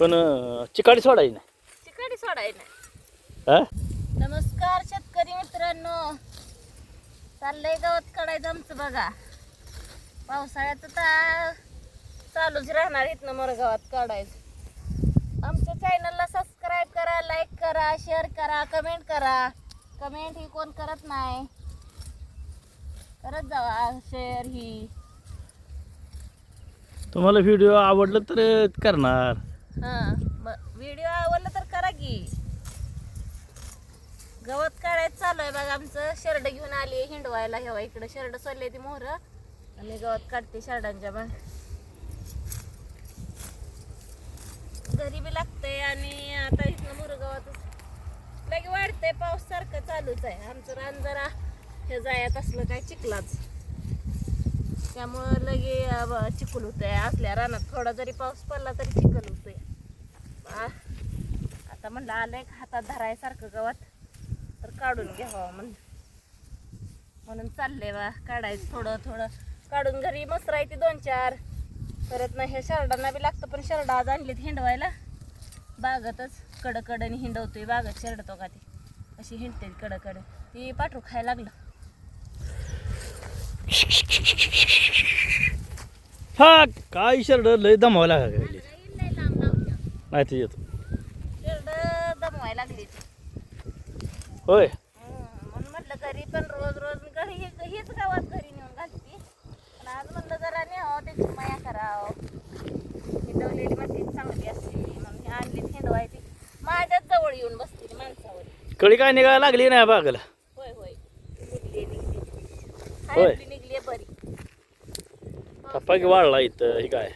पण अं, चिकाडी सोडायची नाही. चिकाडी सोडाय नाही. हा? नमस्कार शेतकरी मित्रांनो. चाललंय गवत काढायचं आमचं बघा. पावसाळ्यात तर चालूच राहणार इथनं मोर गवत काढायचं. आमच्या चॅनलला सबस्क्राईब करा लाईक करा शेअर करा कमेंट करा. कमेंट ही कोण करत नाही. करत जावा शेअर ही. तुम्हाला व्हिडिओ आवडलं तर करणार. हां व्हिडिओ आवडला तर करा की. गवत काढायचं चालू आहे बघा आमचं. शर्ट घेऊन आली हिंडवायला. हेवा इकडं शर्ट सोडले ती मोहर. आणि गवत काढते शर्टांच्या मग घरी बी लागतंय आणि आता इथनं मोर गवत लगे वाढतंय. पाऊस सारखं चालूच आहे. आमचं रान जरा हे जायात असलं काय चिखलाच. त्यामुळं लगे अं, ब- चिखल होतंय. असल्या रानात थोडा जरी पाऊस पडला तरी चिखल होतोय. आ, आता म्हणलं आलंय हातात धरायसारखं गवत तर काढून घ्यावं म्हण म्हणून चाललंय बा काढायचं थोडं थोडं. काढून घरी मस्त राहते दोन चार. परत ना हे शर्डांना बी लागतं पण शर्ड आज आणलीत हिंडवायला. बागतच कडकडनी हिंडवतोय बागत शर्ट का ती. अशी हिंडते कडकड ती पाठरू खायला लागलं. हा काय शर्ट लय दमावं लागले लई लांब लावल्या. नाही येतो दमवायला होय म्हटलं घरी पण रोज रोज घरी हेच गावात घरी नेऊन घालते पण आज म्हणलं जरा न्यावं त्याची माया करावं हिंडवलेली म्हणते चांगली असते म्हणून आणली हिंडवायची माझ्याच जवळ येऊन बसते माणसावर कळी काय निघायला लागली नाही बागला होय होय. पप्पा की वाढला इथं हे काय?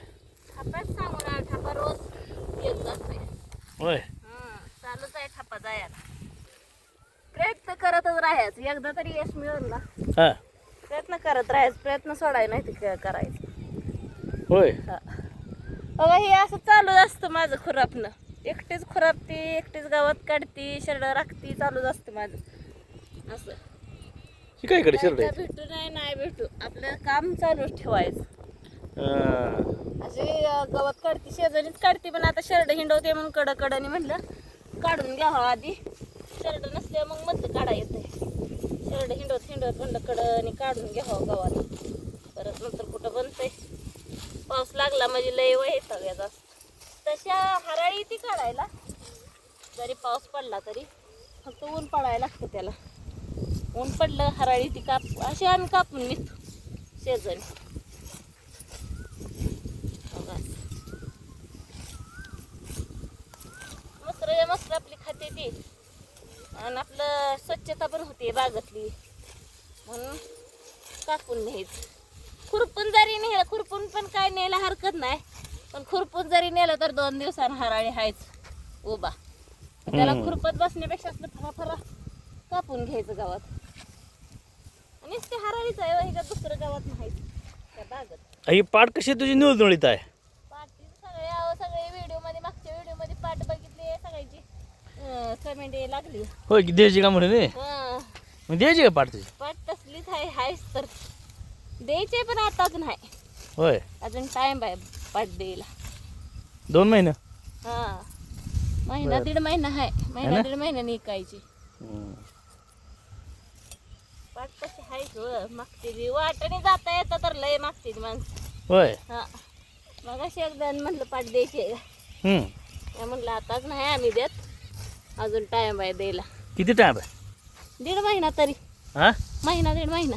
थापाच सांगू ना थापा रोज येत जातोय होय. हं, चालूच आहे थापा जायला. प्रयत्न करतच राहायचं एकदा तरी यश मिळेल ना. हा. प्रयत्न करत राहायचं प्रयत्न सोडायला नाही ते क- करायचं. होय. हा. बघा हे असं चालूच असतं माझं खुरापनं एकटीच खुरापती एकटीच गावात काढती शरड राखती चालूच असतं माझं. असं. ही काय इकडे काय भेटू नाही नाही भेटू. आपलं काम चालूच ठेवायचं. अशी गवत काढते शेजारीच काढते पण आता शर्ट हिंडवते म्हणून कड कडनी म्हणलं. काढून घ्यावा आधी. शर्ट नसले मग मध काढा येते शर्ट हिंडवत हिंडवत म्हणलं आणि काढून घ्यावा गवात परत नंतर कुठं बनतंय? पाऊस लागला म्हणजे लय वय सगळ्याचा तशा हराळी ती काढायला. जरी पाऊस पडला तरी. फक्त ऊन पडायला लागतं त्याला. ऊन पडलं हराळी ती काप अशी आम्ही कापून निघतो शेजारी बघा. मस्त रे मस्त आपली खाते ती. आणि आपलं स्वच्छता पण होते बागातली. म्हणून कापून न्यायचं. खुरपून जरी नेलं खुरपून पण काय न्यायला हरकत नाही. पण खुरपून जरी नेलं तर दोन दिवसानं हराळी हायच. उभा. त्याला. खुरपत बसण्यापेक्षा आपलं फरा फरा कापून घ्यायचं गावात. आणि ते हराळीच आहे का दुसरं गावात नाही. त्या बागत. ही पाठ कशी तुझी निवडणुळीत आहे? पाटी सगळे सगळे व्हिडिओमध्ये मागच्या व्हिडिओमध्ये बघितली. सगळ्याची लागली. होय की द्यायची का म्हणून हे? हं, मग द्यायची का पाठ तुझी? तसलीच आहे हायच तर. द्यायचे पण आताच नाही होय. अजून टाइम आहे पाट द्यायला. दोन महिने? हा. महिना बरं. दीड महिना आहे. महिना ना? दीड महिन्याने इकायची हम्म. पाट तशी हायच हो. मागते ती वाटाने जाता येतं तर लय मागते ती माणसं. होय. हा. मग अशी एकदा म्हणलं पाट द्यायची आहे. का हम्म. मी म्हणलं आताच नाही आम्ही देत. अजून टाइम आहे द्यायला. किती टाइम आहे? दीड महिना तरी. हा? महिना दीड महिना.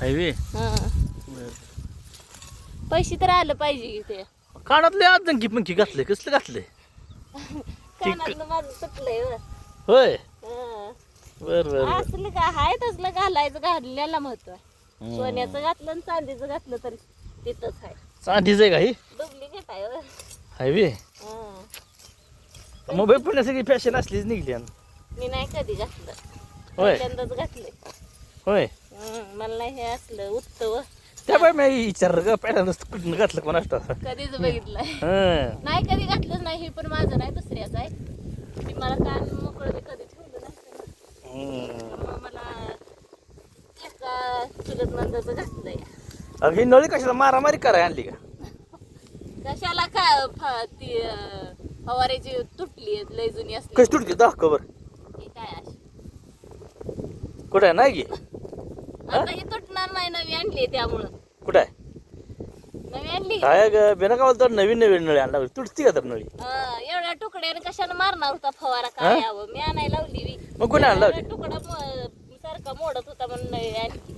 हायवे हा. पैसे तर आलं पाहिजे की ते कानातले आज जंकी पंखी घातले कसले घातले? कानातलं माझं सुटलंय. होय? हा. बर बर बर. असलं का हाय तसलं घालायचं घालण्याला महत्त्व आहे. सोन्याचं घातलं आणि चांदीचं घातलं तरी तिथंच आहे. चांदीच आहे का ही? डुप्लिकेट आहे हो. हायवे हा. मोबाईल पण सगळी फॅशन असलीच निघली आणि. मी नाही कधी घातलं. होय. पहिल्यांदाच घातलंय होय. मला नाही हे असलं उत्तव त्या बाय मी विचार ग पहिल्यांदा कुठून घातलं कोण असतं कधीच बघितलंय. हं. नाही कधी घातलंच नाही हे पण माझं नाही दुसऱ्याच आहे. मी मला कान मोकळं बी कधी ठेवलं नाही हं. त्यामुळं मला एका चुलत नंदाचं घातलंय. अगं ही नळी कशाला मारामारी कराय आणली का? कशाला काय फ- ती अं, फवाऱ्याची तुटली लय जुनी असली. कशी तुटते दाखव बरं ही काय अशी? कुठं आहे? नाही की आता ही? तुटणार नाही नवी आणली त्यामुळं. कुठं आहे? नवी आणली? काय ग बिना का तर नवीन नवीन नळी आणला तुटती का तर नळी? हा, एवढ्या तुकड्याने कशाने मारणार होता फवारा? काय? यावं? मी आणायला लावली. मग कोणी आणला एवढा तुकडा म- सारखा मोडत होता म्हणून नवी आणली.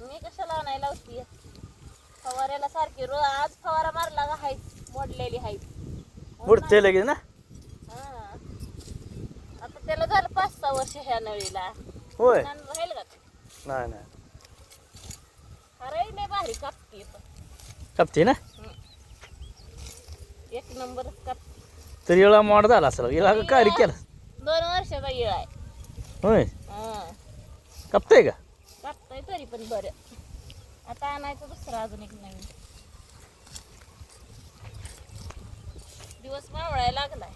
मी कशाला आणायला लावती फवाऱ्याला सारखी रो आज फवारा मारला का हाय मोडलेली हाय बुडते लगेच ना? हा. आता त्याला झालं पाच सहा वर्ष ह्या नळीला. होय. छान राहील का? ते? नाही. नाही अरे लय भारी कापते कापते ना? एक नंबर कापते. तर येळा मोड झाला असेल. येळा काय रे केला. दोन वर्षाचा येळ आहे. होय. हा. कापते का? कापताय तरी पण बरं. आता आणायचं दुसरं अजून एक नवीन. दिवस मावळायला लागलाय.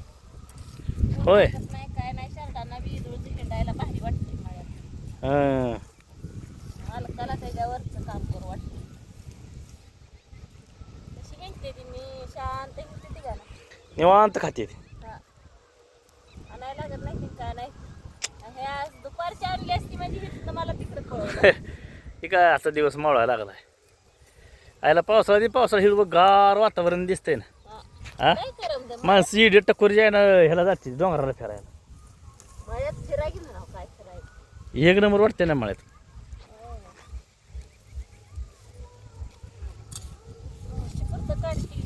होय. नाही काय नाही शर्टांना बी हिंडायला भारी वाटते मळ्यात हं. मालकाला त्याच्यावरचं काम करू वाटते. हिंडते ती? मी शांत हिंडते ती निवांत खाते. हा. आणायला लागत नाही काय नाही. हे आज दुपारची आणली असती म्हणजे मला तिकडे हे काय असा दिवस मावळायला लागलाय? आयला पावसाळा पावसाळा हिरवं गार वातावरण दिसतंय ना. हा. हा काय करम दे माणसं इडे टक्कर जे आहे ना ह्याला जाते डोंगराला फिरायला. फिराय ना काय फिरायचं? एक नंबर वाटते ना मळ्यात. शिकवतं काढते.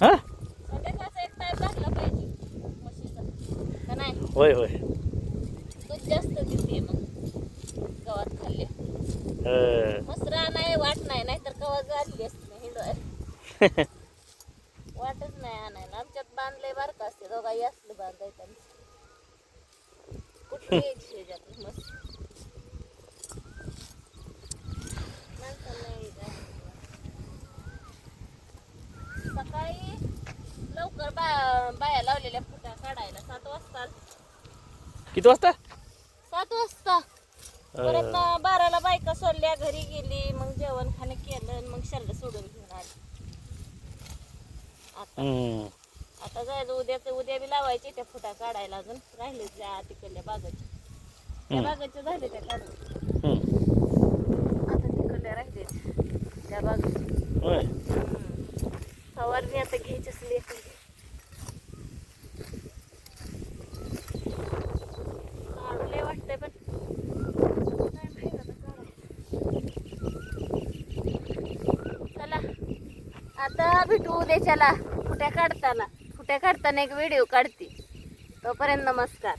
हा? संध्याकाळचा एक टाइम लागला पाहिजे. म्हशीचा. का नाही? होय होय. दूध जास्त देते मग. गव्हात खाल्ले. हं. मसरा नाही वाट नाही नाहीतर गव्हा आणली असते मस्त नाही काय. सकाळी लवकर बा बाया लावलेल्या फुटा काढायला. सात वाजता किती वाजता? सात वाजता. परत बाराला बायका सोडल्या घरी गेली मग जेवण खाणं केलं मग शर्ट सोडून घेऊन आली. आता. आता जायचं उद्याच उद्या बी लावायचे त्या फुटा काढायला अजून. राहिले त्या तिकडल्या बागाचे त्या. बागाचे झाले त्या काढून. हं. आता तिकडल्या राहिले त्या बागाचे फवारणी आता घ्यायचीच लेख काढले वाटतंय पण. काय माहीत आता काढायचं. चला आता भेटू उद्याच्याला फुट्या काढताना. फुट्या काढताना एक व्हिडिओ काढते. तोपर्यंत नमस्कार.